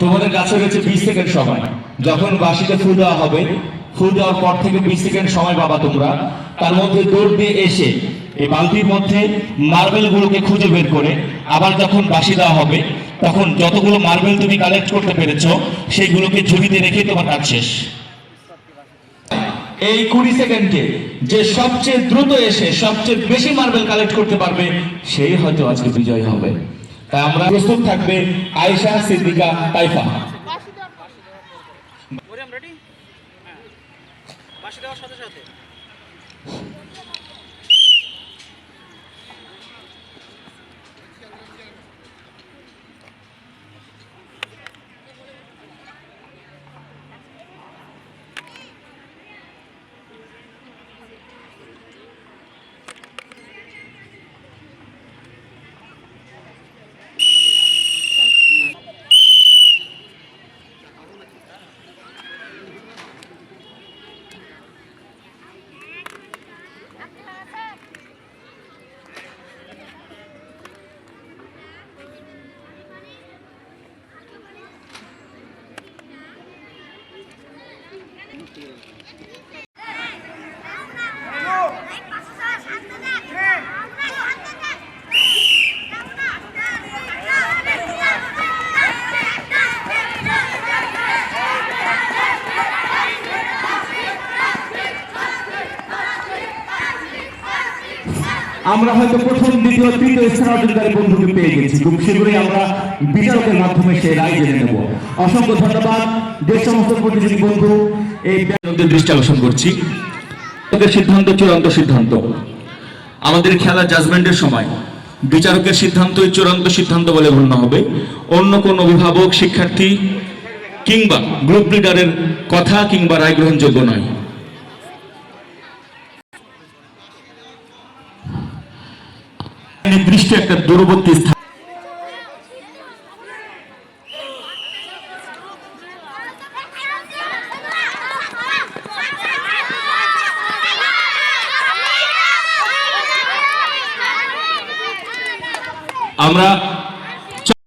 তোমাদের কাছে রয়েছে বিশ সেকেন্ড সময়। যখন বাসিতে ফু দেওয়া হবে, ফুল দেওয়ার পর থেকে বিশ সেকেন্ড সময় পাবা তোমরা। তার মধ্যে দৌড় দিয়ে এসে এই বালতির মধ্যে মার্বেল গুলোকে খুঁজে বের করে, আবার যখন বাসি দেওয়া হবে, তখন যতগুলো মার্বেল তুমি কালেক্ট করতে পেরেছ, সেইগুলোকে ঝুড়িতে রেখে তোমার কাজ শেষ। এই কুড়ি সেকেন্ডে যে সবচেয়ে দ্রুত এসে সবচেয়ে বেশি মার্বেল কালেক্ট করতে পারবে, সেই হয়তো আজকে বিজয় হবে। তাই আমরা প্রস্তুত থাকবে আয়েশা সিদ্দিকা তাইফা। সাথে সাথে। আমরা হয়তো প্রথম, দ্বিতীয়, তৃতীয় স্থান অর্জনকারী বন্ধুকে পেয়ে গেছি। খুব শীঘ্রই আমরা বিচারকের মাধ্যমে সেই রায় জেনে নেব। অসংখ্য ধন্যবাদ। যে সমস্ত প্রতিযোগী বন্ধু, এই দৃষ্টি আকর্ষণ করছি। তাদের সিদ্ধান্ত চূড়ান্ত সিদ্ধান্ত। আমাদের খেলা জাজমেন্টের সময় বিচারকের সিদ্ধান্তই চূড়ান্ত সিদ্ধান্ত বলে গণ্য হবে। অন্য কোন অভিভাবক, শিক্ষার্থী কিংবা গ্রুপ লিডারের কথা কিংবা রায় গ্রহণযোগ্য নয়। নির্দিষ্ট একটা দূরবর্তী স্থান। আমরা